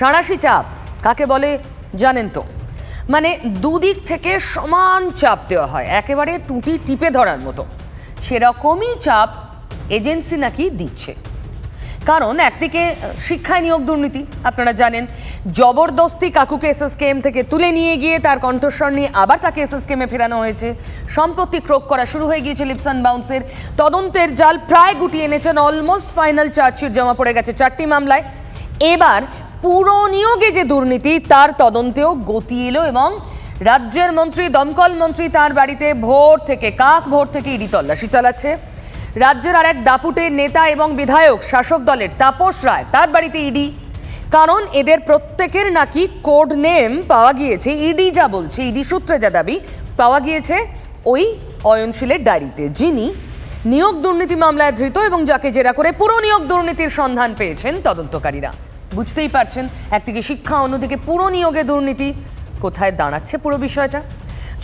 সাঁড়াশি চাপ, কাকে বলে জানেন তো? মানে দুদিক থেকে সমান চাপ দেওয়া হয়, একেবারে টুটি টিপে ধরার মতো। সেরকমই চাপ এজেন্সি নাকি দিচ্ছে। কারণ একদিকে শিক্ষায় নিয়োগ দুর্নীতি, আপনারা জানেন। জবরদস্তি কাকুকে এসএসকেএম থেকে তুলে নিয়ে গিয়ে তার কণ্ঠস্বর নিয়ে আবার তাকে এসএসকেএমে ফেরানো হয়েছে। সম্পত্তি ক্রোক করা শুরু হয়ে গিয়েছে লিপসান বাউন্সের। তদন্তের জাল প্রায় গুটিয়ে এনেছেন, অলমোস্ট ফাইনাল চার্জশিট জমা পড়ে গেছে চারটি মামলায়। এবার পুরো নিয়োগে যে দুর্নীতি, তার তদন্তেও গতি এলো এবং রাজ্যের মন্ত্রী, দমকল মন্ত্রী তার বাড়িতে ভোর থেকে কাক, ভোর থেকে ইডি তল্লাশি চালাচ্ছে। রাজ্যের আর এক দাপুটের নেতা এবং বিধায়ক, শাসক দলের তাপস রায়, তার বাড়িতে ইডি। কারণ এদের প্রত্যেকের নাকি কোড নেম পাওয়া গিয়েছে, ইডি যা বলছে, ইডি সূত্রে যা দাবি পাওয়া গিয়েছে, ওই অয়নশীলের ডায়েরিতে। যিনি নিয়োগ দুর্নীতি মামলায় ধৃত এবং যাকে জেরা করে পুরো নিয়োগ দুর্নীতির সন্ধান পেয়েছেন তদন্তকারীরা। বুঝতেই পারছেন, একদিকে শিক্ষা, অন্যদিকে পুরো নিয়োগে দুর্নীতি। কোথায় দাঁড়াচ্ছে পুরো বিষয়টা?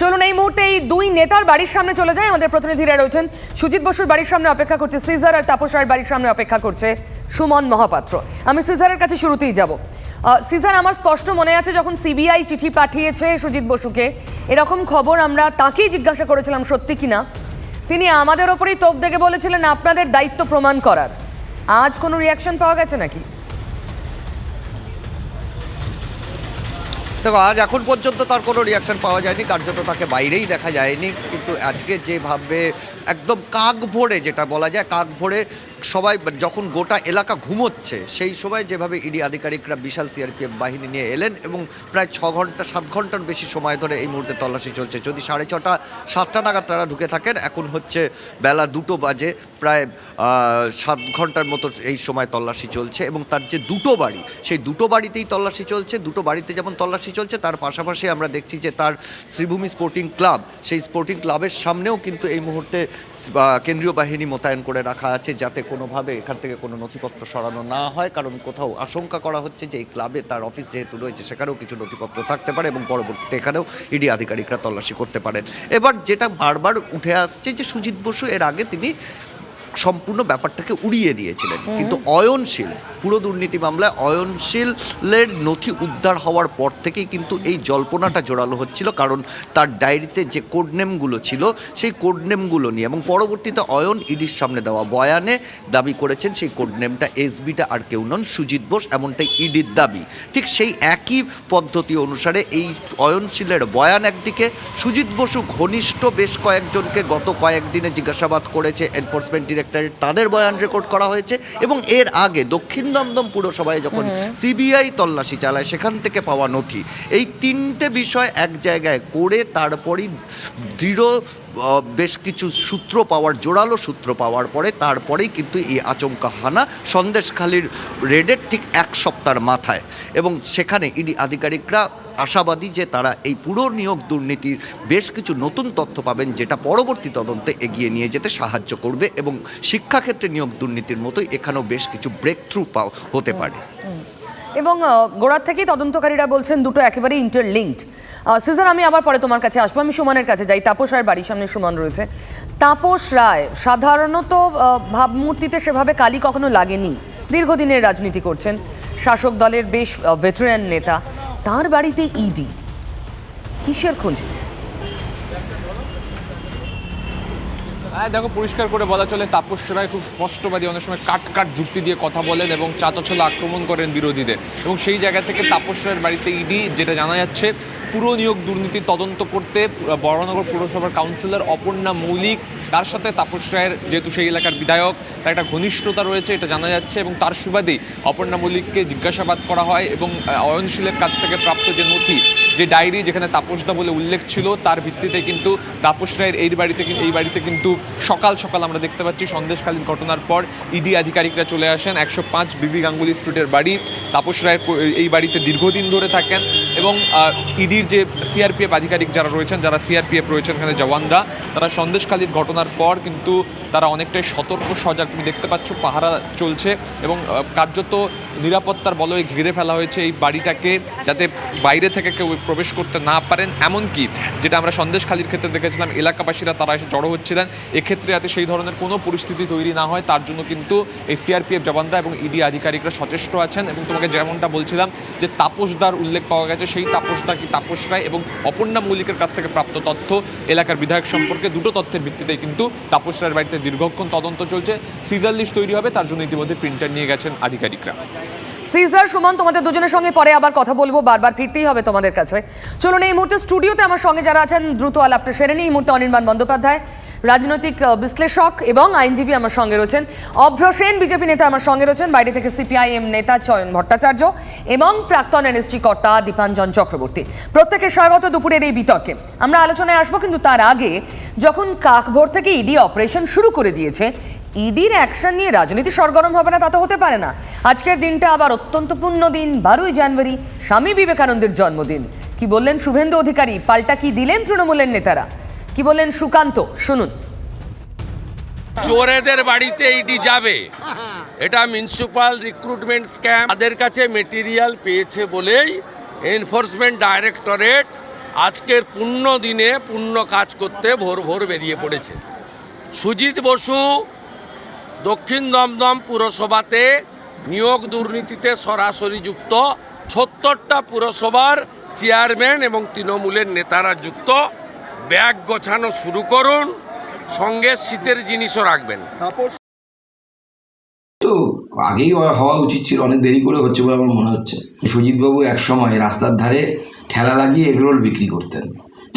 চলুন এই মুহূর্তে এই দুই নেতার বাড়ির সামনে চলে যায় আমাদের প্রতিনিধিরা রয়েছেন সুজিত বসুর বাড়ির সামনে অপেক্ষা করছে সিজার আর তাপস রায়ের বাড়ির সামনে অপেক্ষা করছে সুমন মহাপাত্র। আমি সিজারের কাছে শুরুতেই যাব। সিজার, আমার স্পষ্ট মনে আছে যখন সিবিআই চিঠি পাঠিয়েছে সুজিত বসুকে, এরকম খবর আমরা তাকেই জিজ্ঞাসা করেছিলাম সত্যি কিনা। তিনি আমাদের ওপরেই তোপ দেখে বলেছিলেন, আপনাদের দায়িত্ব প্রমাণ করার। আজ কোনো রিয়াকশন পাওয়া গেছে নাকি? দেখো, আজ এখন পর্যন্ত তার কোনো রিয়াকশন পাওয়া যায়নি, কার্যত তাকে বাইরেই দেখা যায়নি। কিন্তু আজকে যেভাবে একদম কাক ভরে যেটা বলা যায়, কাক ভরে সবাই যখন গোটা এলাকা ঘুমোচ্ছে, সেই সময় যেভাবে ইডি আধিকারিকরা বিশাল সিআরপিএফ বাহিনী নিয়ে এলেন এবং প্রায় ছ ঘণ্টা, সাত ঘণ্টার বেশি সময় ধরে এই মুহূর্তে তল্লাশি চলছে। যদি সাড়ে ছটা, সাতটা নাগাদ তারা ঢুকে থাকেন, এখন হচ্ছে বেলা দুটো বাজে, প্রায় সাত ঘণ্টার মতো এই সময় তল্লাশি চলছে এবং তার যে দুটো বাড়ি, সেই দুটো বাড়িতেই তল্লাশি চলছে। দুটো বাড়িতে যেমন তল্লাশি চলছে, তার পাশাপাশি আমরা দেখছি যে তার শ্রীভূমি স্পোর্টিং ক্লাব, সেই স্পোর্টিং ক্লাবের সামনেও কিন্তু এই মুহূর্তে আহ, কেন্দ্রীয় বাহিনী মোতায়েন করে রাখা আছে যাতে কোনোভাবে এখান থেকে কোনো নথিপত্র সরানো না হয় কারণ কোথাও আশঙ্কা করা হচ্ছে যে এই ক্লাবে তার অফিস যেহেতু রয়েছে সেখানেও কিছু নথিপত্র থাকতে পারে এবং পরবর্তীতে এখানেও ইডি আধিকারিকরা তল্লাশি করতে পারেন। এবার যেটা বারবার উঠে আসছে যে সুজিত বসু এর আগে তিনি সম্পূর্ণ ব্যাপারটাকে উড়িয়ে দিয়েছিলেন। কিন্তু অয়নশীল পুরো দুর্নীতি মামলায় অয়নশীলের নথি উদ্ধার হওয়ার পর থেকেই কিন্তু এই জল্পনাটা জোরালো হচ্ছিল। কারণ তার ডায়েরিতে যে কোডনেমগুলো ছিল সেই কোডনেমগুলো নিয়ে এবং পরবর্তীতে অয়ন ইডির সামনে দেওয়া বয়ানে দাবি করেছেন সেই কোডনেমটা এসবিটা আর কেউ নন সুজিত বোস এমনটাই ইডির দাবি। ঠিক সেই একই পদ্ধতি অনুসারে এই অয়নশীলের বয়ান একদিকে সুজিত বসু ঘনিষ্ঠ বেশ কয়েকজনকে গত কয়েকদিনে জিজ্ঞাসাবাদ করেছে এনফোর্সমেন্ট ডিরেক্টরেট তাদের বয়ান রেকর্ড করা হয়েছে এবং এর আগে দক্ষিণ দমদম পুরসভায় যখন সিবিআই তল্লাশি চালায় সেখান থেকে পাওয়া নথি। এই তিনটে বিষয় এক জায়গায় করে তারপরই দৃঢ় বেশ কিছু সূত্র পাওয়ার, জোরালো সূত্র পাওয়ার পরে তারপরেই কিন্তু এই আচমকা হানা সন্দেশখালির রেডের ঠিক এক সপ্তাহের মাথায়। এবং সেখানে ইডি আধিকারিকরা আশাবাদী যে তারা এই পুরো নিয়োগ দুর্নীতির বেশ কিছু নতুন তথ্য পাবেন, যেটা পরবর্তী তদন্তে এগিয়ে নিয়ে যেতে সাহায্য করবে এবং শিক্ষাক্ষেত্রে নিয়োগ দুর্নীতির মতোই এখানেও বেশ কিছু ব্রেক থ্রু পাও, হতে পারে। এবং গোড়ার থেকেই তদন্তকারীরা বলছেন দুটো একেবারে ইন্টারলিঙ্কড সিজার, আমি আবার পরে তোমার কাছে আসব। আমি সুমনের কাছে যাই। তাপস রায়ের বাড়ির সামনে সুমন রয়েছে। তাপস রায়, সাধারণত ভাবমূর্তিতে সেভাবে কালি কখনো লাগেনি। দীর্ঘদিনের রাজনীতি করছেন। শাসক দলের বেশ ভেটারান নেতা। তার বাড়িতে ইডি কিসের খোঁজে? হ্যাঁ দেখো, পরিষ্কার করে বলা চলে, তাপস রায় খুব স্পষ্টবাদী অনেক সময় কাট কাট যুক্তি দিয়ে কথা বলেন এবং চাচাছোলা আক্রমণ করেন বিরোধীদের। এবং সেই জায়গা থেকে তাপস রায়ের বাড়িতে ইডি যেটা জানা যাচ্ছে পুরো নিয়োগ দুর্নীতি তদন্ত করতে বড়নগর পুরসভার কাউন্সিলর অপর্ণা মৌলিক, তার সাথে তাপস রায়ের যেহেতু সেই এলাকার বিধায়ক, তার একটা ঘনিষ্ঠতা রয়েছে, এটা জানা যাচ্ছে এবং তার সুবাদেই অপর্ণা মৌলিককে জিজ্ঞাসাবাদ করা হয় এবং অয়নশীলের কাছ থেকে প্রাপ্ত যে নথি, যে ডায়েরি যেখানে তাপসদা বলে উল্লেখ ছিল, তার ভিত্তিতে কিন্তু তাপস রায়ের এই বাড়িতে এই বাড়িতে কিন্তু সকাল সকাল আমরা দেখতে পাচ্ছি সন্দেশকালীন ঘটনার পর ইডি আধিকারিকরা চলে আসেন, একশো পাঁচ বিবি গাঙ্গুলি স্ট্রিটের বাড়ি, তাপস রায়ের এই বাড়িতে দীর্ঘদিন ধরে থাকেন এবং ইডির যে সিআরপিএফ আধিকারিক যারা রয়েছেন, যারা সিআরপিএফ রয়েছেন এখানে জওয়ানরা, তারা সন্দেশখালীর ঘটনার পর কিন্তু তারা অনেকটাই সতর্ক, সজাগ। তুমি দেখতে পাচ্ছ পাহারা চলছে এবং কার্যত নিরাপত্তার বলয়ে ঘিরে ফেলা হয়েছে এই বাড়িটাকে যাতে বাইরে থেকে কেউ প্রবেশ করতে না পারেন। এমনকি যেটা আমরা সন্দেশখালীর ক্ষেত্রে দেখেছিলাম, এলাকাবাসীরা তারা এসে জড়ো হচ্ছিলেন। এক্ষেত্রে যাতে সেই ধরনের কোনো পরিস্থিতি তৈরি না হয়, তার জন্য কিন্তু এই সিআরপিএফ জওয়ানরা এবং ইডি আধিকারিকরা সচেষ্ট আছেন এবং তোমাকে যেমনটা বলছিলাম যে তাপসদার উল্লেখ পাওয়া গেছে, সেই তাপসদা কি তাপস রায় এবং অপর্ণা মৌলিকের কাছ থেকে প্রাপ্ত তথ্য এলাকার বিধায়ক সম্পর্কে দুটো তথ্যের ভিত্তিতে কিন্তু তাপস রায়ের বাড়িতে দীর্ঘক্ষণ তদন্ত চলছে। সিজার লিস্ট তৈরি হবে, তার জন্য ইতিমধ্যে প্রিন্টার নিয়ে গেছেন আধিকারিকরা। সিজার, সুমন, তোমাদের দুজনের সঙ্গে পরে আবার কথা বলব, বারবার ফিরতেই হবে তোমাদের কাছে। চলুন, এই মুহূর্তে স্টুডিওতে আমার সঙ্গে যারা আছেন, দ্রুত আলাপটা সেরে নিই। এই মুহূর্তে অনির্বাণ বন্দ্যোপাধ্যায়, রাজনৈতিক বিশ্লেষক এবং আইনজীবী আমার সঙ্গে রয়েছেন। অভ্র সেন, বিজেপি নেতা আমার সঙ্গে রয়েছেন। বাইরে থেকে সিপিআইএম নেতা চয়ন ভট্টাচার্য এবং প্রাক্তন এনএসজি কর্তা দীপাঞ্জন চক্রবর্তী। প্রত্যেকে স্বাগত দুপুরের এই বিতর্কে। আমরা আলোচনায় আসব, কিন্তু তার আগে যখন কাকভোর থেকে ইডি অপারেশন শুরু করে দিয়েছে ইডির অ্যাকশন নিয়ে রাজনীতি সরগরম হবে না, তা তো হতে পারে না। আজকের দিনটা আবার অত্যন্ত পূর্ণ দিন, বারোই জানুয়ারি, স্বামী বিবেকানন্দের জন্মদিন। কি বললেন শুভেন্দু অধিকারী? পাল্টা কি দিলেন তৃণমূলের নেতারা? কি বললেন সুকান্ত? শুনুন। চোরেদের বাড়িতে ইডি যাবে। এটা মিউনিসিপাল রিক্রুটমেন্ট স্ক্যাম তাদের কাছে মেটেরিয়াল পেয়েছে বলেই এনফোর্সমেন্ট ডাইরেক্টরেট আজকের পূর্ণ দিনে পূর্ণ কাজ করতে ভোর ভোর বেরিয়ে পড়েছে। সুজিত বসু দক্ষিণ দমদম পুরসভাতে নিয়োগ দুর্নীতিতে সরাসরি যুক্ত সত্তরটা পুরসভার চেয়ারম্যান এবং তৃণমূলের নেতারা যুক্ত। ব্যাগ গোছানো শুরু করুন সঙ্গে শীতের জিনিসও রাখবেন। তো আগেই হওয়া- হওয়া উচিত ছিল অনেক দেরি করে হচ্ছে বলে আমার মনে হচ্ছে। সুজিতবাবু এক সময় রাস্তার ধারে ঠেলা লাগিয়ে এগরোল বিক্রি করতেন।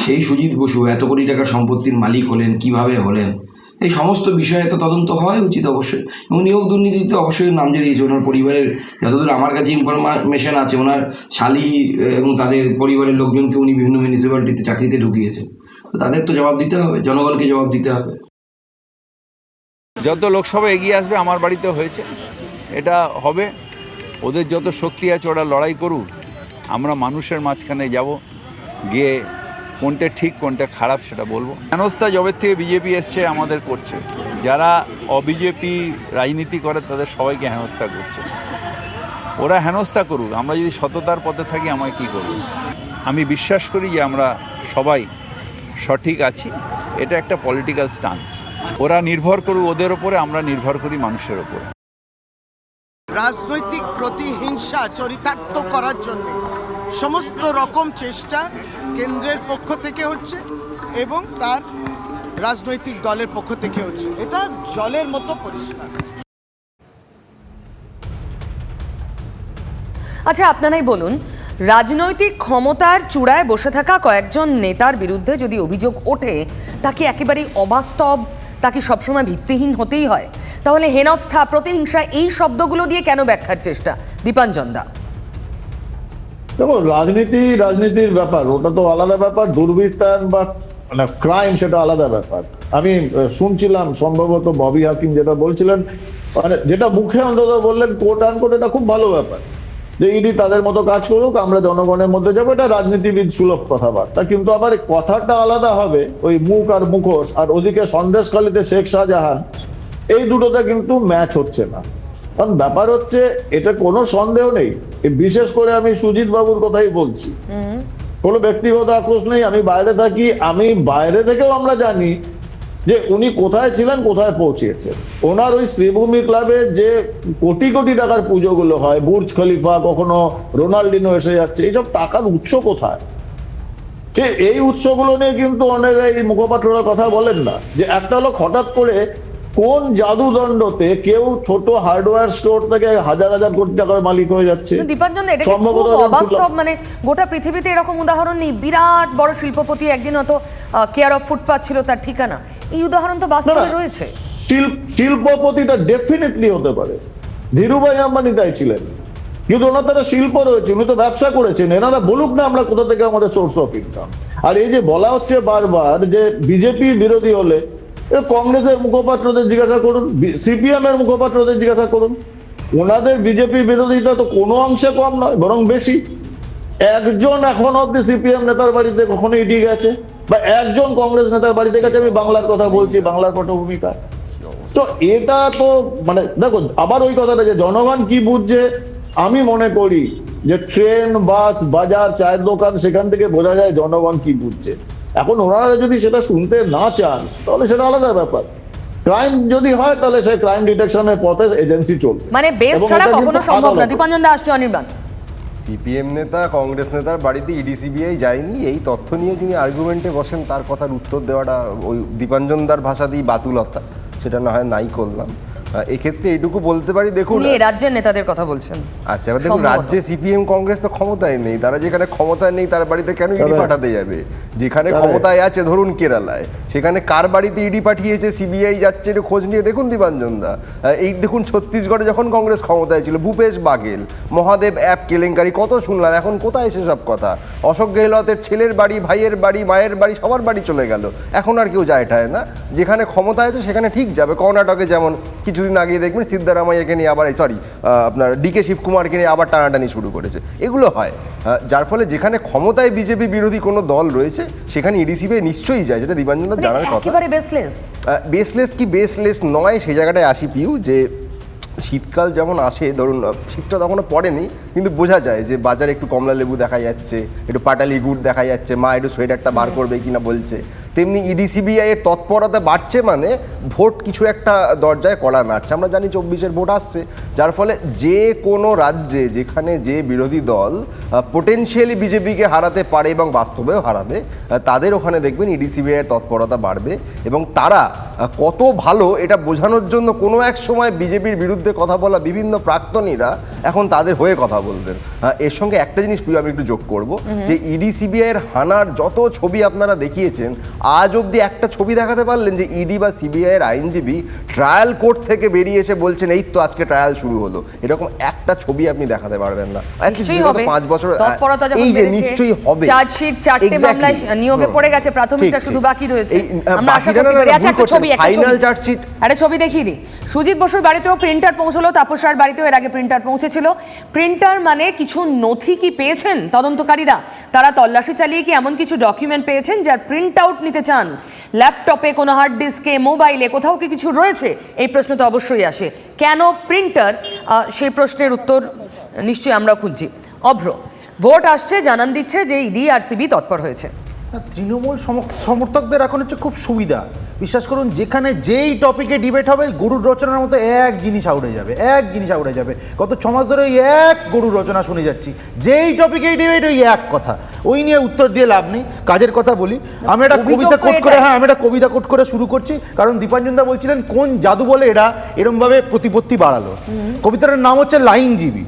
সেই সুজিত বসু এত কোটি টাকার সম্পত্তির মালিক হলেন কীভাবে হলেন? এই সমস্ত বিষয়ে তো তদন্ত হওয়াই উচিত অবশ্যই। এবং নিয়োগ দুর্নীতিতে অবশ্যই নাম জড়িয়েছে ওনার পরিবারের, যতদূর আমার কাছে ইনফরমেশন আছে, ওনার শালি এবং তাদের পরিবারের লোকজনকে উনি বিভিন্ন মিউনিসিপ্যালিটিতে চাকরিতে ঢুকিয়েছেন। তো তাদের তো জবাব দিতে হবে, জনগণকে জবাব দিতে হবে। যত লোকসভা এগিয়ে আসবে, আমার বাড়িতে হয়েছে। এটা হবে। ওদের যত শক্তি আছে, ওরা লড়াই করুক। আমরা মানুষের মাঝখানে যাব, গিয়ে কোনটা ঠিক, কোনটা খারাপ সেটা বলব। হেনস্থা জবের থেকে বিজেপি এসছে, আমাদের করছে। যারা অবিজেপি রাজনীতি করে, তাদের সবাইকে হেনস্থা করছে। ওরা হেনস্থা করুক, আমরা যদি সততার পথে থাকি, আমায় কী করব? আমি বিশ্বাস করি যে আমরা সবাই সঠিক আছি, এটা একটা পলিটিক্যাল স্টান্স ওরা নির্ভর করুক ওদের ওপরে, আমরা নির্ভর করি মানুষের ওপরে। রাজনৈতিক প্রতিহিংসা চরিতার্থ করার জন্য সমস্ত রকম চেষ্টা কেন্দ্রের পক্ষ থেকে হচ্ছে এবং তার রাজনৈতিক দলের পক্ষ থেকে হচ্ছে। এটা জলের মতো পরিষ্কার। আচ্ছা আপনারাই বলুন, রাজনৈতিক ক্ষমতার চূড়ায় বসে থাকা কয়েকজন নেতার বিরুদ্ধে যদি অভিযোগ ওঠে, তা কি একেবারেই অবাস্তব? তা কি সবসময় ভিত্তিহীন হতেই হয়? তাহলে হেনস্থা, প্রতিহিংসা, এই শব্দগুলো দিয়ে কেন ব্যাখ্যার চেষ্টা? দীপাঞ্জন দা। দেখো রাজনীতি রাজনীতির ব্যাপার ওটা তো আলাদা ব্যাপার দুর্বৃত্তায়ন বা মানে ক্রাইম সেটা আলাদা ব্যাপার। আমি শুনছিলাম সম্ভবত ববি হাকিম যেটা বলছিলেন মানে যেটা মুখে অন্তত বললেন কোট আন কোট এটা খুব ভালো ব্যাপার। যে ইডি তাদের মতো কাজ করুক আমরা জনগণের মধ্যে যাব এটা রাজনীতিবিদ সুলভ কথাবার্তা। কিন্তু আবার কথাটা আলাদা হবে ওই মুখ আর মুখোশ আর ওদিকে সন্দেশখালিতে শেখ শাহজাহান এই দুটোতে কিন্তু ম্যাচ হচ্ছে না। কারণ ব্যাপার হচ্ছে এটা কোনো সন্দেহ নেই। বিশেষ করে আমি সুজিত বাবুর কথাই বলছি। কোনো ব্যক্তিগত আক্রোশ নেই আমি বাইরে থাকি। আমি বাইরে থেকেও আমরা জানি যে উনি কোথায় ছিলেন কোথায় পৌঁছেছেন। ওনার ওই শ্রীভূমি ক্লাবের যে কোটি কোটি টাকার পুজোগুলো হয় বুর্জ খলিফা কখনো রোনাল্ডিনো এসে যাচ্ছে এইসব টাকার উৎস কোথায়? এই উৎসগুলো নিয়ে কিন্তু অনেক এই মুখপাত্ররা কথা বলেন না। যে একটা লোক হঠাৎ করে কোন জাদুদণ্ডতে কেউ ছোট হার্ডওয়্যার স্টোর থেকে হাজার হাজার কোটি টাকার মালিক হয়ে যাচ্ছে? দীপাঞ্জন এটা খুব অবাস্তব মানে গোটা পৃথিবীতে এরকম উদাহরণ নেই। বিরাট বড় শিল্পপতি একদিন হয়তো কেয়ার অফ ফুটপাথ ছিল তার ঠিকানা। এই উদাহরণ তো বাস্তবে। রয়েছে। শিল্পপতিটা ডেফিনেটলি হতে পারে। ধীরুভাই আম্বানি তাই ছিলেন। কিন্তু ওনার তারা শিল্প রয়েছে উনি তো ব্যবসা করেছেন। এনারা বলুক না আমরা কোথা থেকে আমাদের সোর্স অফ ইনকাম আর এই যে বলা হচ্ছে বারবার যে বিজেপি বিরোধী হলে কংগ্রেসের মুখপাত্রদের জিজ্ঞাসা করুন সিপিএম এর মুখপাত্রদের জিজ্ঞাসা করুন। ওনাদের বিজেপি বিরোধিতা তো কোনো অংশে কম নয়, বরং বেশি। একজন এখন অব্দি সিপিএম নেতার বাড়িতে কখনো ইডি গেছে? বা একজন কংগ্রেস নেতার বাড়িতে গেছে? আমি বাংলার কথা বলছি, বাংলার পটভূমিকা তো এটা তো মানে দেখো, আবার ওই কথাটা যে জনগণ কি বুঝছে, আমি মনে করি যে ট্রেন, বাস, বাজার, চায়ের দোকান, সেখান থেকে বোঝা যায় জনগণ কি বুঝছে। এখন ওনারা যদি সেটা শুনতে না চান তাহলে সেটা আলাদা ব্যাপার। ক্রাইম যদি হয় তাহলে সেই ক্রাইম ডিটেকশনের পথে এজেন্সি চলবে। মানে এবং ছাড়া কখনো সম্ভব না। আদালত। দীপাঞ্জন দা অনির্বাণ। সিপিএম নেতা কংগ্রেস নেতার বাড়িতে ইডি সিবিআই যায়নি। এই তথ্য নিয়ে যিনি আর্গুমেন্টে বসেন তার কথার উত্তর দেওয়াটা ওই দীপাঞ্জনদার ভাষা দিয়ে বাতুলতা। সেটা না হয় নাই করলাম। এক্ষেত্রে এইটুকু বলতে পারি দেখুন রাজ্যের নেতাদের কথা বলছেন। আচ্ছা এবার দেখুন রাজ্যে সিপিএম কংগ্রেস তো ক্ষমতায় নেই তারা যেখানে ক্ষমতায় নেই তার বাড়িতে কেন ইডি পাঠাতে যাবে? যেখানে ক্ষমতায় আছে ধরুন কেরালায়। সেখানে কার বাড়িতে ইডি পাঠিয়েছে সিবিআই যাচ্ছে একটু খোঁজ নিয়ে দেখুন দীপাঞ্জন দা। এই দেখুন ছত্তিশগড়ে যখন কংগ্রেস ক্ষমতায় ছিল ভূপেশ বাঘেল মহাদেব অ্যাপ কেলেঙ্কারি কত শুনলাম এখন কোথায় সেসব কথা? অশোক গেহলতের ছেলের বাড়ি ভাইয়ের বাড়ি মায়ের বাড়ি সবার বাড়ি চলে গেল। এখন আর কেউ যায় না। যেখানে ক্ষমতা আছে সেখানে ঠিক যাবে কর্ণাটকে যেমন কিছুদিন আগে দেখবেন সিদ্ধারামাইয়াকে নিয়ে আবার সরি আপনার ডিকে শিবকুমারকে নিয়ে আবার টানাটানি শুরু করেছে। এগুলো হয়। যার ফলে যেখানে ক্ষমতায় বিজেপি বিরোধী কোনো দল রয়েছে সেখানে ইডিসিবি নিশ্চয়ই যায় যেটা দীপাঞ্জন মানে জানার কথা। বেসলেস বেসলেস কি বেসলেস নয় সেই জায়গাটায় আসি পিউ যে শীতকাল যেমন আসে ধরুন শীতটা তখনও পড়েনি কিন্তু বোঝা যায় যে বাজারে একটু কমলা লেবু দেখা যাচ্ছে একটু পাটালি গুড় দেখা যাচ্ছে মা একটু সোয়েটারটা বার করবে কিনা বলছে। তেমনি ইডিসিবিআই এর তৎপরতা বাড়ছে মানে ভোট কিছু একটা দরজায় কড়া নাড়ছে। আমরা জানি চব্বিশের ভোট আসছে যার ফলে যে কোনো রাজ্যে যেখানে যে বিরোধী দল পোটেনশিয়ালি বিজেপিকে হারাতে পারে এবং বাস্তবেও হারাবে তাদের ওখানে দেখবেন ইডিসিবিআই এর তৎপরতা বাড়বে এবং তারা কত ভালো এটা বোঝানোর জন্য কোনো এক সময় বিজেপির বিরুদ্ধে কথা বলা বিভিন্ন প্রাক্তনীরা এখন তাদের হয়ে কথা বলবেন। এর সঙ্গে একটা জিনিস প্রিয় আমি একটু যোগ করব। যে ইডি সিবিআই এর হানার যত ছবি আপনারা দেখিয়েছেন আজ অবধি একটা ছবি দেখাতে পারলেন যে ইডি বা সিবিআই এর আইনজীবী ট্রায়াল কোর্ট থেকে বেরিয়ে এসে বলছেন এই তো আজকে ট্রায়াল শুরু হলো। এরকম একটা ছবি আপনি দেখাতে পারবেন না। পাঁচ বছর এই যে নিশ্চয়ই হবে। চার্জশিট চারটে মামলায় নিয়োগে পড়ে গেছে প্রাথমিকটা শুধু বাকি রয়েছে। আমরা আশা করতে পারি আচ্ছা একটা ছবি একটা ছবি। দেখিয়ে দিই। সুজিত বসুর বাড়িতেও প্রিন্টার পৌঁছলো, তাপস রায়ের বাড়িতেও এর আগে প্রিন্টার পৌঁছেছিল। প্রিন্টার মানে কিছু নথি কি পেয়েছেন তদন্তকারীরা? তারা তল্লাশি চালিয়ে কি এমন কিছু ডকুমেন্ট পেয়েছেন যার প্রিন্ট আউট নিতে চান? ল্যাপটপে কোনো হার্ড ডিস্কে মোবাইলে কোথাও কি কিছু রয়েছে? এই প্রশ্ন তো অবশ্যই আসে। কেন প্রিন্টার সেই প্রশ্নের উত্তর নিশ্চয়ই আমরা খুঁজছি। অভ্র, ভোট আসছে, জানান দিচ্ছে যে ইডি আর সিবি তৎপর হয়েছে। তৃণমূল সম- সমর্থকদের এখন হচ্ছে খুব সুবিধা। বিশ্বাস করুন যেখানে যেই টপিকে ডিবেট হবে গরুর রচনার মতো এক জিনিস আউড়ে যাবে এক জিনিস আউড়ে যাবে। গত ছ মাস ধরে ওই এক গরুর রচনা শুনে যাচ্ছি। যেই টপিকেই ডিবেট ওই এক কথা। ওই নিয়ে উত্তর দিয়ে লাভ নেই কাজের কথা বলি। আমি একটা কবিতা কোট করে হ্যাঁ আমি একটা কবিতা কোট করে শুরু করছি। কারণ দীপাঞ্জনদা বলছিলেন কোন জাদু বলে এরা এরমভাবে প্রতিপত্তি বাড়ালো? কবিতাটার নাম হচ্ছে লাইনজীবী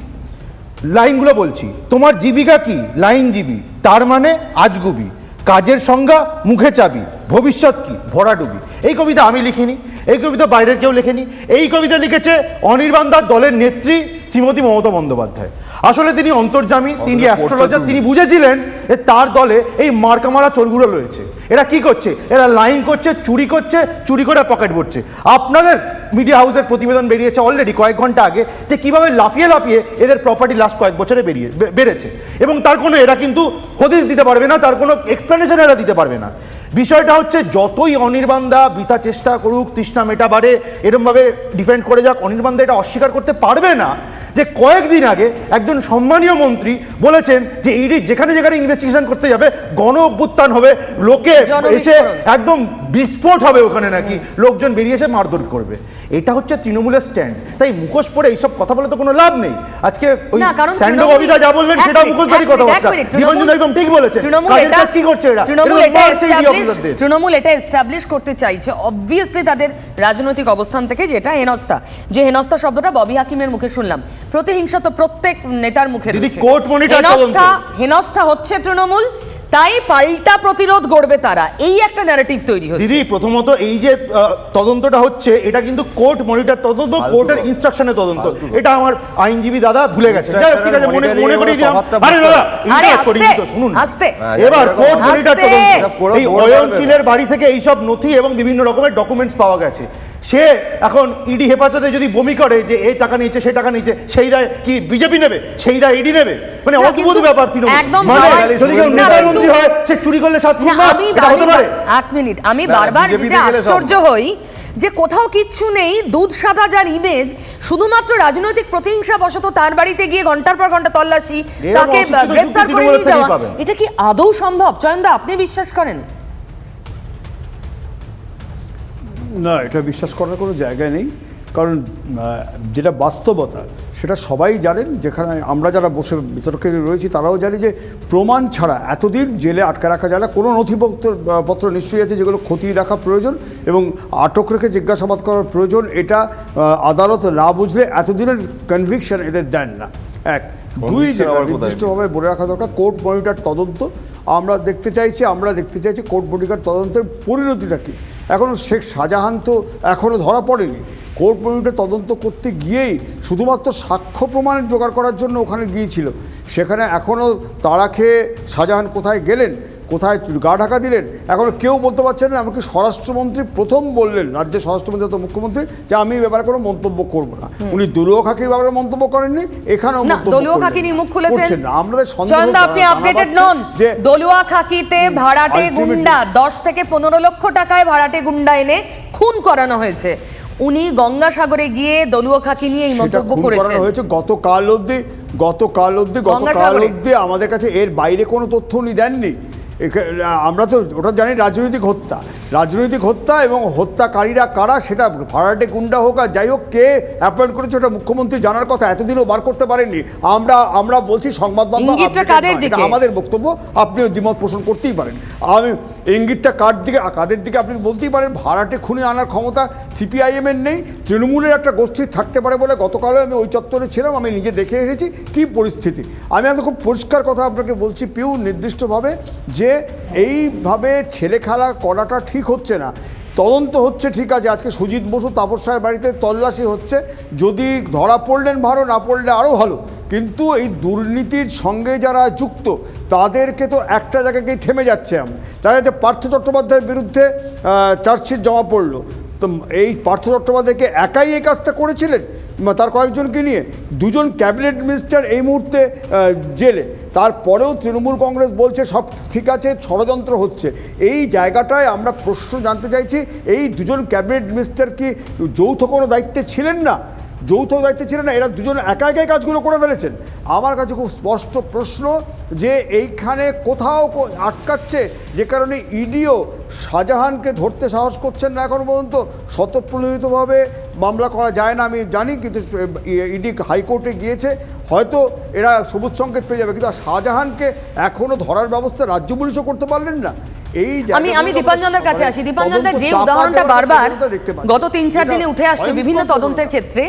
লাইনগুলো বলছি। তোমার জীবিকা কি? লাইনজীবী তার মানে আজগুবি। কাজের সংজ্ঞা মুখে চাবি ভবিষ্যৎ কি ভরাডুবি এই কবিতা আমি লিখিনি এই কবিতা বাইরের কেউ লেখেনি এই কবিতা লিখেছে অনির্বাণ দাস দলের নেত্রী শ্রীমতী মমতা বন্দ্যোপাধ্যায়। আসলে তিনি অন্তর্জামী তিনি অ্যাস্ট্রোলজার তিনি বুঝেছিলেন যে তার দলে এই মার্কামারা চোরগুলো রয়েছে। এরা কি করছে? এরা লাইন করছে চুরি করছে চুরি করে পকেট ভরছে। আপনাদের মিডিয়া হাউসের প্রতিবেদন বেরিয়েছে অলরেডি কয়েক ঘণ্টা আগে যে কীভাবে লাফিয়ে লাফিয়ে এদের প্রপার্টি লাস্ট কয়েক বছরে বেরিয়ে বেড়েছে। এবং তার কোনো এরা কিন্তু হদিস দিতে পারবে না তার কোনো এক্সপ্লেনেশন এরা দিতে পারবে না। বিষয়টা হচ্ছে যতই অনির্বাণদা বৃথা চেষ্টা করুক তৃষ্ণা মেটা মেটাবারে এরমভাবে ডিফেন্ড করে যাক অনির্বাণদা এটা অস্বীকার করতে পারবে না যে কয়েকদিন আগে একজন সম্মানীয় মন্ত্রী বলেছেন যে ইডি যেখানে যেখানে ইনভেস্টিগেশন করতে যাবে গণ অভ্যুত্থান হবে লোকে এসে একদম বিস্ফোট হবে ওখানে নাকি লোকজন বেরিয়ে এসে মারধর করবে। এটা হচ্ছে তৃণমূলের স্ট্যান্ড তাই মুখোশ পরে এইসব কথা বলে তো কোনো লাভ নেই। আজকে ওই স্যান্ডো কবিতা যা বললেন সেটা মুখোশধারী কথাবার্তা। জীবনজন একদম ঠিক বলেছে। তৃণমূল এটা কাজ কি করছে এরা? তৃণমূল এটা অফিসারদের। তৃণমূল এটা এস্টাবলিশ করতে চাইছে। অবভিয়াসলি তাদের রাজনৈতিক অবস্থান থেকে যেটা হেনস্থা। যে হেনস্থা শব্দটা ববি হাকিমের মুখে শুনলাম। প্রতিহিংসা তো প্রত্যেক নেতার মুখে হেনস্থা হেনস্থা হচ্ছে তৃণমূল। তাই পাল্টা প্রতিরোধ গড়বে তারা। এই একটা ন্যারেটিভ তৈরি হচ্ছে। দিদি প্রথমত এই যে তদন্তটা হচ্ছে এটা কিন্তু কোর্ট মনিটর তদন্ত কোর্টের ইনস্ট্রাকশনে তদন্ত। এটা আমার আইনজীবী দাদা ভুলে গেছে যাই ঠিক আছে মনে মনে করিয়ে দিলাম। আরে দাদা আরে তো শুনুন। আস্তে। এবার কোর্ট মনিটর তদন্ত। এই দৌড় পারবে না। অয়নশীলের বাড়ি থেকে এইসব নথি এবং বিভিন্ন রকমের ডকুমেন্টস পাওয়া গেছে। সে এখন ইডি হেফাজতে যদি বমি করে যে এই টাকা নিয়েছে সে টাকা নিয়েছে সেই দায় কি বিজেপি নেবে? সেই দায় ইডি নেবে? মানে অদ্ভুত ব্যাপার তৃণমূল? মানে যদি কেউ নেতা মন্ত্রী হয় সে চুরি করলে সাত হতে পারে? এক মিনিট আমি বারবার যেটা আশ্চর্য হই যে কোথাও কিচ্ছু নেই দুধ সাদা যার ইমেজ শুধুমাত্র রাজনৈতিক প্রতিহিংসা বশত তার বাড়িতে গিয়ে ঘণ্টার পর ঘণ্টা তল্লাশি তাকে গ্রেফতার করে নিয়ে যাওয়া। এটা কি আদৌ সম্ভব? চয়নদা আপনি বিশ্বাস করেন? না এটা বিশ্বাস করার কোনো জায়গায় নেই। কারণ যেটা বাস্তবতা সেটা সবাই জানেন। যেখানে আমরা যারা বসে বিতর্কে রয়েছি তারাও জানি যে প্রমাণ ছাড়া এতদিন জেলে আটকে রাখা যায় না। কোনো নথিপত্র পত্র নিশ্চয়ই আছে যেগুলো খতিয়ে রাখা প্রয়োজন এবং আটক রেখে জিজ্ঞাসাবাদ করার প্রয়োজন। এটা আদালত না বুঝলে এতদিনের কনভিকশন এদের দেন না। এক। দুই যেটা নির্দিষ্টভাবে বলে রাখা দরকার কোর্ট মনিটর তদন্ত। আমরা দেখতে চাইছি আমরা দেখতে চাইছি কোর্ট মনিটর তদন্তের পরিণতিটা কী? এখনও শেখ শাহজাহান তো এখনও ধরা পড়েনি। কোর্ট পর্যন্ত তদন্ত করতে গিয়েই শুধুমাত্র সাক্ষ্য প্রমাণ জোগাড় করার জন্য ওখানে গিয়েছিল। সেখানে এখনও তারা খেয়ে শাহজাহান কোথায় গেলেন কোথায় গা ঢাকা দিলেন? এখনও কেউ বলতে পারছেন না এমনকি স্বরাষ্ট্রমন্ত্রী প্রথম বললেন রাজ্যের স্বরাষ্ট্রমন্ত্রী তো মুখ্যমন্ত্রী যে আমি ব্যাপারে কোনো মন্তব্য করব না। উনি দলীয় খাকির ব্যাপারে মন্তব্য করেননি এখানেও দলীয় খাকি মুখ খুলেছেন। না। আমাদের সন্দেহ আপনি আপডেটেড নন। যে দলুয়া খাকিতে ভাড়াটে গুন্ডা দশ থেকে পনেরো লক্ষ টাকায় ভাড়াটে গুন্ডা এনে খুন করানো হয়েছে। উনি গঙ্গাসাগরে গিয়ে দলুয়া খাকি নিয়ে এই মন্তব্য করেছেন। হয়েছে গতকাল অবধি গতকাল অবধি গতকাল অবধি আমাদের কাছে এর বাইরে কোনো তথ্য উনি দেননি। আমরা তো ওটা জানি রাজনৈতিক হত্যা। রাজনৈতিক হত্যা এবং হত্যাকারীরা কারা সেটা ভাড়াটে গুন্ডা হোক আর যাই হোক কে অ্যাপয়েন্ট করেছে ওটা মুখ্যমন্ত্রী জানার কথা এতদিনও বার করতে পারেননি। আমরা আমরা বলছি সংবাদ মাধ্যম? আমাদের বক্তব্য আপনিও দ্বিমত পোষণ করতেই পারেন। আমি ইঙ্গিতটা কার দিকে কাদের দিকে আপনি বলতেই পারেন? ভাড়াটে খুনে আনার ক্ষমতা সিপিআইএম এর নেই। তৃণমূলের একটা গোষ্ঠী থাকতে পারে বলে গতকালও আমি ওই চত্বরে ছিলাম আমি নিজে দেখে এসেছি। কি পরিস্থিতি? আমি একদম খুব পরিষ্কার কথা আপনাকে বলছি পিউ নির্দিষ্টভাবে যে এইভাবে ছেলে খেলা করাটা ঠিক হচ্ছে না। তদন্ত হচ্ছে, ঠিক আছে, আজকে সুজিত বসু তাপস রায়ের বাড়িতে তল্লাশি হচ্ছে। যদি ধরা পড়লেন ভালো, না পড়লে আরও ভালো। কিন্তু এই দুর্নীতির সঙ্গে যারা যুক্ত, তাদেরকে তো একটা জায়গাকেই থেমে যাচ্ছে আমি। দেখা যাচ্ছে পার্থ চট্টোপাধ্যায়ের বিরুদ্ধে চার্জশিট জমা পড়ল। তো এই পার্থ চট্টোপাধ্যায়কে একাই এই কাজটা করেছিলেন? তার কয়েকজনকে নিয়ে। দুজন ক্যাবিনেট মিনিস্টার এই মুহূর্তে জেলে। তারপরেও তৃণমূল কংগ্রেস বলছে, সব ঠিক আছে, ষড়যন্ত্র হচ্ছে। এই জায়গাটায় আমরা প্রশ্ন জানতে চাইছি, এই দুজন ক্যাবিনেট মিনিস্টার কি যৌথ কোনো দায়িত্বে ছিলেন না? যৌথ দায়িত্বে ছিলেন না, এরা দুজন একা একাই কাজগুলো করে ফেলেছেন। আমার কাছে খুব স্পষ্ট প্রশ্ন যে এইখানে কোথাও আটকাচ্ছে যে কারণে ইডিও শাহজাহানকে ধরতে সাহস করছেন না এখন পর্যন্ত। স্বতঃপ্রণোদিতভাবে মামলা করা যায় না, আমি জানি, কিন্তু ইডি হাইকোর্টে গিয়েছে। হয়তো এরা সবুজ সংকেত পেয়ে যাবে, কিন্তু শাহজাহানকে এখনও ধরার ব্যবস্থা রাজ্য পুলিশও করতে পারলেন না। এই আমি আমি দীপাঞ্জনদার কাছে আসি। দীপাঞ্জনদার যে উদাহরণটা বারবার। গত তিন চার দিনে উঠে আসছে বিভিন্ন তদন্তের ক্ষেত্রে।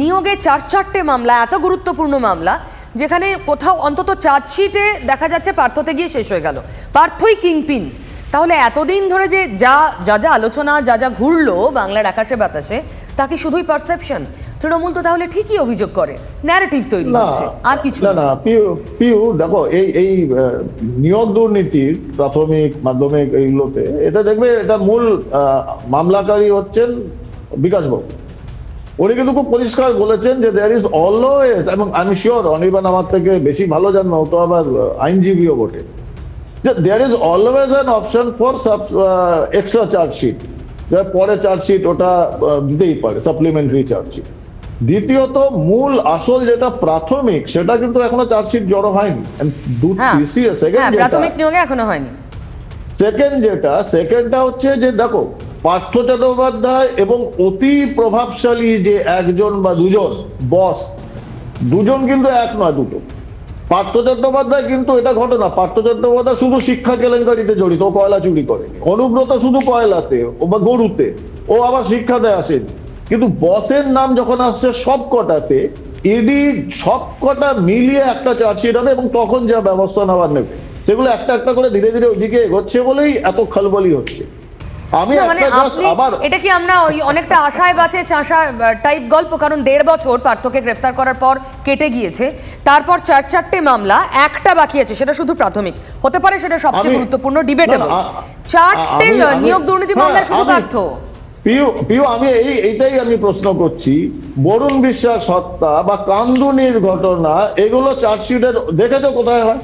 নিয়োগে চার চারটে মামলা এত গুরুত্বপূর্ণ মামলা যেখানে কোথাও অন্তত চার্জশিটে দেখা যাচ্ছে পার্থতে গিয়ে শেষ হয়ে গেল। পার্থই কিংপিন। তাহলে এতদিন ধরে যে যা যা যা আলোচনা যা যা ঘুরলো বাংলার আকাশে বাতাসে তা কি শুধুই পারসেপশন তৃণমূল তো তাহলে ঠিকই অভিযোগ করে। ন্যারেটিভ তৈরি না হচ্ছে আর কিছু না না। না পিউ পিউ দেখো এই এই নিয়োগ দুর্নীতির প্রাথমিক মাধ্যমিক এইগুলোতে এটা দেখবে এটা মূল মামলাকারী হচ্ছেন বিকাশবাবু উনি কিন্তু খুব পরিষ্কার বলেছেন যে দেয়ার ইজ অলওয়েজ এবং আমি শিওর অনির্বাণ আমার থেকে বেশি ভালো জানো ও তো আবার আইনজীবীও বটে। যে there is always an option for extra chargesheet পরে চার্জশিট ওটা দিতেই পারে সাপ্লিমেন্টারি চার্জশিট। দ্বিতীয়ত মূল আসল যেটা প্রাথমিক সেটা কিন্তু এখনও চার্জশিট জড়ো হয়নি। হ্যাঁ। সেকেন্ড হ্যাঁ প্রাথমিক নিয়োগে এখনও হয়নি। সেকেন্ড যেটা সেকেন্ডটা হচ্ছে যে দেখো পার্থ চট্টোপাধ্যায় এবং অতি প্রভাবশালী যে একজন বা দুজন বস দুজন কিন্তু এক নয় দুটো। পার্থ চট্টোপাধ্যায় কিন্তু এটা ঘটনা, পার্থ চট্টোপাধ্যায় শুধু শিক্ষা কেলেঙ্কারিতে জড়িত, ও কয়লা চুরি করে। অনুব্রত শুধু কয়লাতে, ও বা গরুতে, ও আবার শিক্ষাতে আসেনি। কিন্তু বসের নাম যখন আসছে সব কটাতে ইডি সব কটা মিলিয়ে একটা চার্জশিট হবে এবং তখন যা ব্যবস্থা নেওয়ার নেবে। সেগুলো একটা একটা করে ধীরে ধীরে ওইদিকে এগোচ্ছে বলেই এত খালবলি হচ্ছে। আমি মানে আপনি এটা কি আমরা অনেকটা আশায় বাঁচে চাষা টাইপ গল্প কারণ দেড় বছর পার্থকে গ্রেফতার করার পর কেটে গিয়েছে। তারপর চার চারটে মামলা একটা বাকি আছে সেটা শুধু প্রাথমিক। হতে পারে সেটা সবচেয়ে গুরুত্বপূর্ণ ডিবেটেবল চারটে নিয়োগ দুর্নীতি হ্যাঁ, মামলা শুধু পার্থ। পিউ আমি এই এইটাই আমি প্রশ্ন করছি। বরুণ বিশ্বাস হত্যা বা কান্দুনির ঘটনা এগুলো চার্জশিটের দেখেছ কোথায় হয়?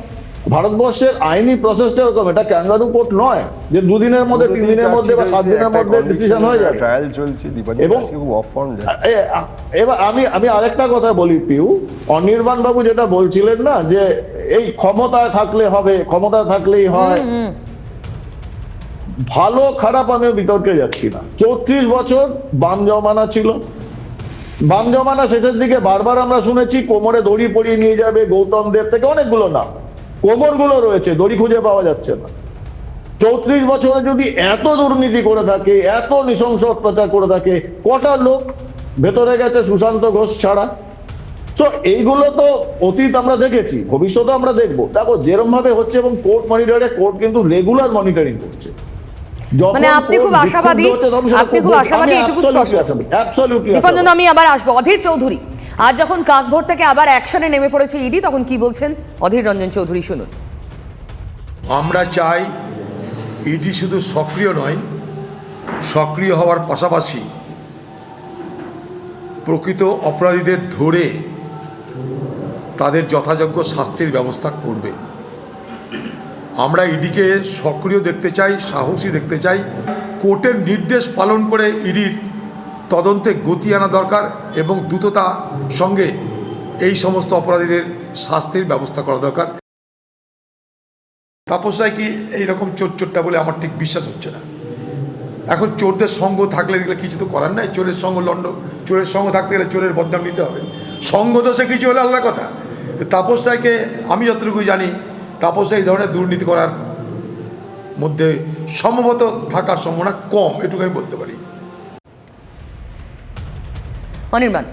ভারতবর্ষের আইনি প্রসেসটা এরকম এটা ক্যাঙ্গারু কোর্ট নয় যে দুদিনের মধ্যে তিন দিনের মধ্যে বা সাত দিনের মধ্যে ডিসিশন হয়ে যাবে। ট্রায়াল চলছে এবং- এবার আমি আমি আরেকটা কথা বলি পিউ। অনির্বাণ বাবু যেটা বলছিলেন না যে এই ক্ষমতায় থাকলে হবে ক্ষমতায় থাকলেই হয়। ভালো খারাপ আমি বিতর্কে যাচ্ছি না। চৌত্রিশ বছর বাম জমানা ছিল। বাম জমানা শেষের দিকে বারবার আমরা শুনেছি কোমরে দড়ি পরিয়ে নিয়ে যাবে গৌতম দেব থেকে অনেকগুলো নাম। কোমরগুলো রয়েছে দড়ি খুঁজে পাওয়া যাচ্ছে না। চৌত্রিশ বছরে যদি এত দুর্নীতি করে থাকে এত নৃশংস অত্যাচার করে থাকে কটা লোক ভেতরে গেছে সুশান্ত ঘোষ ছাড়া? তো এইগুলো তো অতীত আমরা দেখেছি ভবিষ্যতে আমরা দেখব। দেখো যেরম ভাবে হচ্ছে এবং কোর্ট মনিটরে কোর্ট কিন্তু রেগুলার মনিটরিং করছে। মানে আপনি খুব আশাবাদী, আপনি খুব আশাবাদী, এটুকু স্পষ্ট। আমি আবার আসব অধীর চৌধুরী। আজ যখন কাকভোর থেকে আবার অ্যাকশনে নেমে পড়েছে ইডি, তখন কি বলছেন অধীর রঞ্জন চৌধুরী, শুনুন। আমরা চাই ইডি শুধু সক্রিয় নয়, সক্রিয় হওয়ার পাশাপাশি প্রকৃত অপরাধীদের ধরে তাদের যথাযোগ্য শাস্তির ব্যবস্থা করবে। আমরা ইডিকে সক্রিয় দেখতে চাই, সাহসী দেখতে চাই, কোর্টের নির্দেশ পালন করে ইডির তদন্তে গতি আনা দরকার এবং দ্রুততা সঙ্গে এই সমস্ত অপরাধীদের শাস্তির ব্যবস্থা করা দরকার। তাপসায় কি এইরকম চোর চোরটা বলে আমার ঠিক বিশ্বাস হচ্ছে না। এখন চোরদের সঙ্গ থাকলে দেখলে কিছু তো করার নাই। চোরের সঙ্গ লন্ড চোরের সঙ্গ থাকতে গেলে চোরের বদনাম নিতে হবে। সঙ্গ দোষে কিছু হলে আলাদা কথা। তাপস রায়কে আমি যতটুকু জানি তাপস এই ধরনের দুর্নীতি করার মধ্যে সম্ভবত থাকার সম্ভাবনা কম, এটুকু আমি বলতে পারি। অনির্বাণ।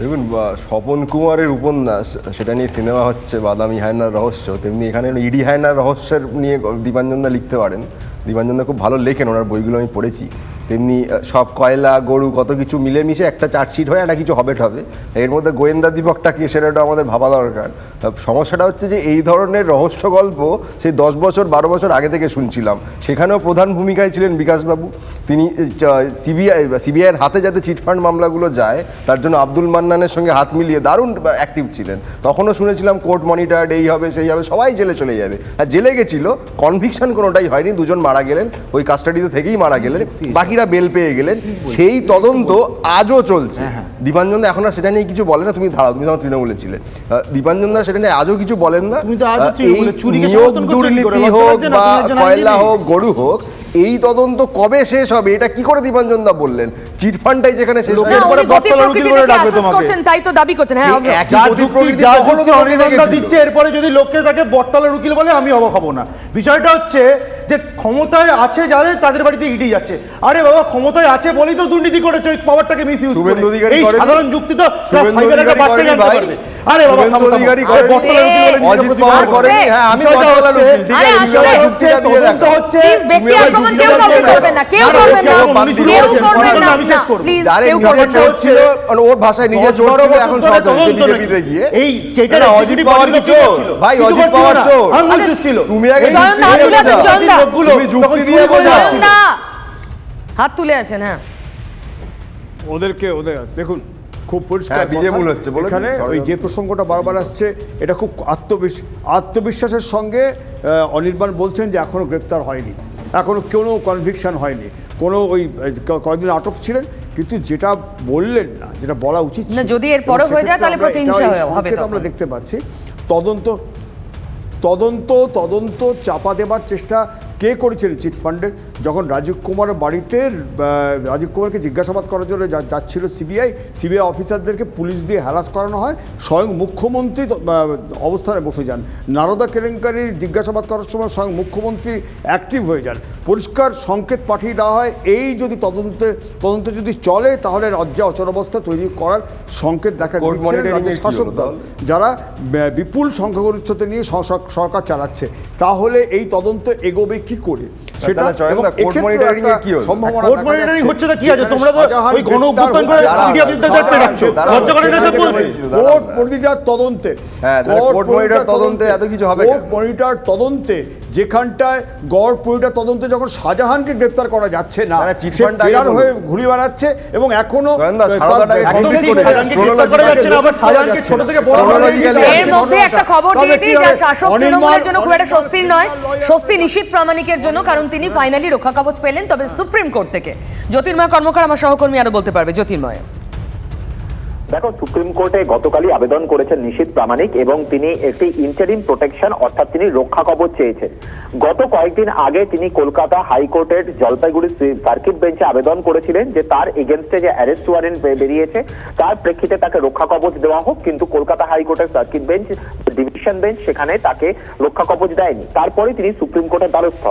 দেখুন স্বপন কুমারের উপন্যাস, সেটা নিয়ে সিনেমা হচ্ছে, বাদামি হায়নার রহস্য, তেমনি এখানে ইডি হায়নার রহস্যের নিয়ে দীপাঞ্জনদা লিখতে পারেন। দীপাঞ্জনদা খুব ভালো লেখেন, ওনার বইগুলো আমি পড়েছি। তেমনি সব কয়লা গরু কত কিছু মিলেমিশে একটা চার্জশিট হয় একটা কিছু হবে হবে এর মধ্যে গোয়েন্দা দীপকটা কি সেটা আমাদের ভাবা দরকার। সমস্যাটা হচ্ছে যে এই ধরনের রহস্য গল্প সেই দশ বছর বারো বছর আগে থেকে শুনছিলাম। সেখানেও প্রধান ভূমিকায় ছিলেন বিকাশবাবু। তিনি সিবিআই সিবিআইয়ের হাতে যাতে চিটফান্ড মামলাগুলো যায় তার জন্য আব্দুল মান্নানের সঙ্গে হাত মিলিয়ে দারুণ অ্যাক্টিভ ছিলেন। তখনও শুনেছিলাম কোর্ট মনিটার্ড এই হবে সেই হবে সবাই জেলে চলে যাবে। আর জেলে গেছিল কনভিকশন কোনোটাই হয়নি দুজন মারা গেলেন ওই কাস্টাডিতে থেকেই মারা গেলেন। বাকিরা বেল পেয়ে গেলেন সেই তদন্ত আজও চলছে। দীপাঞ্জন দা এখন আর সেটা নিয়ে কিছু বলে না তুমি দাঁড়াও তুমি তখন তৃণমূলে ছিলে। দীপাঞ্জন দা সেটা নিয়ে আজও কিছু বলেন না। তুমি তো আজও আহ, এই নিয়োগ? দুর্নীতি হোক বা কয়লা হোক গরু হোক এই তদন্ত কবে শেষ হবে? এটা কি করে দীপাঞ্জন দা বললেন? চিটফান্ডটাই যেখানে শেষ হয়ে না, এরপরে উনি গতি বটতলা রুটি করে ডাকবে তোমাকে। করছেন তাই তো দাবি করছেন। হ্যাঁ। একই গতি প্রকৃতি যা তখনও তো দেখেছিল। দিচ্ছে এরপরে যদি লোককে তাকে বটতলা রুকিল বলে আমি অবাক হব না। বিষয়টা হচ্ছে যে ক্ষমতায় আছে যাদের তাদের বাড়িতে ইডি যাচ্ছে। আরে বাবা ক্ষমতায় আছে বলেই তো দুর্নীতি করেছে ওই পাওয়ারটাকে মিস ইউজ অধিকারী এই সাধারণ যুক্তি তো ক্লাস একটা বাচ্চা জানতে পারবে। আরে বাবা। অধিকারী করেনি। বটতলা বলে অজিত পাওয়ার নেই। হ্যাঁ আমি হচ্ছে- ঠিক আছে যুক্তিটা দিয়ে হচ্ছে Please, ব্যক্তি আক্রমণ কেউ করবেন না কেউ না, করবেন না। কেউ করবেন না। আমি শেষ করব। প্লিজ যারে কেউ নিজে না। চোর ছিল মানে ওর ভাষায় নিজে চোর ছিল এখন বিজেপিতে গিয়ে। এই স্টেটের অজিত পাওয়ার কি চোর। ভাই অজিত পাওয়ার চোর। তুমি আগে। তুমি যুক্তি দিয়ে বোঝাও হাত তুলে আছেন হ্যাঁ। ওদেরকে ওদের দেখুন খুব পরিষ্কার হ্যাঁ, বিজয় মূল হচ্ছে, বলে এখানে ওই যে প্রসঙ্গটা বারবার আসছে এটা খুব আত্মবিশ আত্মবিশ্বাসের সঙ্গে অনির্বাণ বলছেন যে এখনও গ্রেপ্তার হয়নি। এখনও কোনো কনভিকশন হয়নি। কোনো ওই কয়েকদিন আটক ছিলেন কিন্তু যেটা বললেন না যেটা বলা উচিত না, যদি এর পরে হয়ে যায় তাহলে আমরা প্রতিহিংসা হবে আমরা দেখতে পাচ্ছি। তদন্ত তদন্ত তদন্ত চাপা দেবার চেষ্টা কে করেছিলেন চিটফান্ডের যখন রাজীব কুমারের বাড়িতে রাজীব কুমারকে জিজ্ঞাসাবাদ করার জন্য যা- যাচ্ছিল সিবিআই সিবিআই অফিসারদেরকে পুলিশ দিয়ে হ্যারাস করানো হয় স্বয়ং মুখ্যমন্ত্রী অবস্থানে বসে যান। নারদা কেলেঙ্কারির জিজ্ঞাসাবাদ করার সময় স্বয়ং মুখ্যমন্ত্রী অ্যাক্টিভ হয়ে যান। পরিষ্কার সংকেত পাঠিয়ে দেওয়া হয় এই যদি তদন্তে তদন্ত যদি চলে তাহলে রাজ্যে অচলাবস্থা তৈরি করার সংকেত দেখা শাসক দল। যারা বিপুল সংখ্যাগরিষ্ঠতা নিয়ে সরকার চালাচ্ছে তাহলে এই তদন্ত এগোবে কি করে। সেটা কোর্ট মনিটরিং হচ্ছে কি আছে? তোমরা তো ওই গণ কোর্ট মনিটর তদন্তে। হ্যাঁ, তাহলে court তদন্তে এত কিছু হবে কোর্ট? মনিটর তদন্তে যেখানটায় গড় পরিটা তদন্তে যখন শাহজাহানকে গ্রেপ্তার করা যাচ্ছে না ফেরার হয়ে ঘুরে বেড়াচ্ছে এবং এখনও স্বস্তি প্রামাণিকের জন্য কারণ তিনি ফাইনালি রক্ষা কবচ পেলেন তবে সুপ্রিম কোর্ট থেকে। জ্যোতির্ময় কর্মকার আমার সহকর্মী আরও বলতে পারবে জ্যোতির্ময়। দেখো, সুপ্রিম কোর্টে গতকালই আবেদন করেছেন নিশীত প্রামাণিক এবং তিনি একটি ইন্টারিম প্রোটেকশন অর্থাৎ তিনি রক্ষা কবচ চেয়েছেন। গত কয়েকদিন আগে তিনি কলকাতা হাইকোর্টের জলপাইগুড়ি সার্কিট বেঞ্চে আবেদন করেছিলেন যে তার এগেনস্টে যে অ্যারেস্ট ওয়ারেন্ট বেরিয়েছে, তার প্রেক্ষিতে তাকে রক্ষা কবচ দেওয়া হোক, কিন্তু কলকাতা হাইকোর্টের সার্কিট বেঞ্চ ডিভিশন বেঞ্চ সেখানে তাকে রক্ষা কবচ দেয়নি। তারপরে তিনি সুপ্রিম কোর্টের দ্বারস্থ।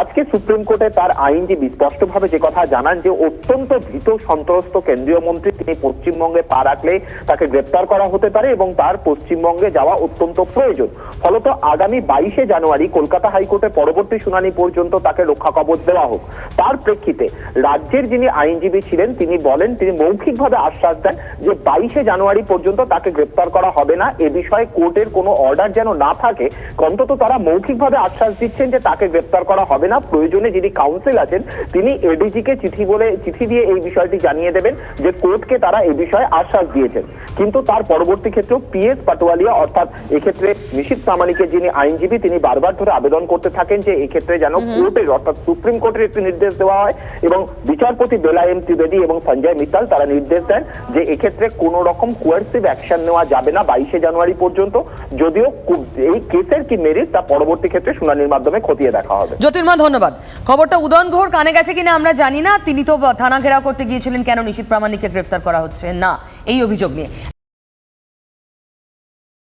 আজকে সুপ্রিম কোর্টে তার আইনজীবী স্পষ্টভাবে যে কথা জানান যে অত্যন্ত ভীত, সন্ত্রস্ত কেন্দ্রীয় মন্ত্রী, তিনি পশ্চিমবঙ্গে পা রাখলে তাকে গ্রেপ্তার করা হতে পারে এবং তার পশ্চিমবঙ্গে যাওয়া অত্যন্ত প্রয়োজন। ফলত আগামী বাইশে জানুয়ারি কলকাতা হাইকোর্টে পরবর্তী শুনানি পর্যন্ত তাকে রক্ষা কবচ দেওয়া হোক। তার প্রেক্ষিতে রাজ্যের যিনি আইনজীবী ছিলেন, তিনি বলেন, তিনি মৌখিকভাবে আশ্বাস দেন যে বাইশে জানুয়ারি পর্যন্ত তাকে গ্রেপ্তার করা হবে না। এ বিষয়ে কোর্টের কোনো অর্ডার যেন না থাকে অন্তত তারা মৌখিকভাবে আশ্বাস দিচ্ছেন যে তাকে গ্রেপ্তার করা হবে না। প্রয়োজনে যিনি কাউন্সিল আছেন তিনি এডিজি কে চিঠি বলে চিঠি দিয়ে এই বিষয়টি জানিয়ে দেবেন যে কোর্টকে তারা এই বিষয়ে আশ্বাস দিয়েছেন। কিন্তু তার পরবর্তী ক্ষেত্রেও পিএস পাটোয়ালিয়া অর্থাৎ এক্ষেত্রে নিশীত প্রামাণিকের যিনি আইনজীবী তিনি বারবার ধরে আবেদন করতে থাকেন যে এক্ষেত্রে যেন কোর্টের অর্থাৎ সুপ্রিম কোর্টের একটি নির্দেশ দেওয়া হয় এবং বিচারপতি বেলা এম ত্রিবেদী এবং সঞ্জয় মিত্তাল তারা নির্দেশ দেন যে এক্ষেত্রে কোনো রকম কোয়ার্সিভ অ্যাকশন নেওয়া যাবে না বাইশে জানুয়ারি পর্যন্ত। যদিও কু- এই কেসের কি মেরিট তা পরবর্তী ক্ষেত্রে শুনানির মাধ্যমে খতিয়ে দেখা হবে। জ্যোতির্মা, ধন্যবাদ। খবরটা উদয়ন ঘোর কানে গেছে কিনা আমরা জানি না। তিনি তো থানা ঘেরাও করতে গিয়েছিলেন। কেন নিশীত প্রামাণিককে গ্রেফতার করা হচ্ছে? না, এই অভিযোগ নিয়ে।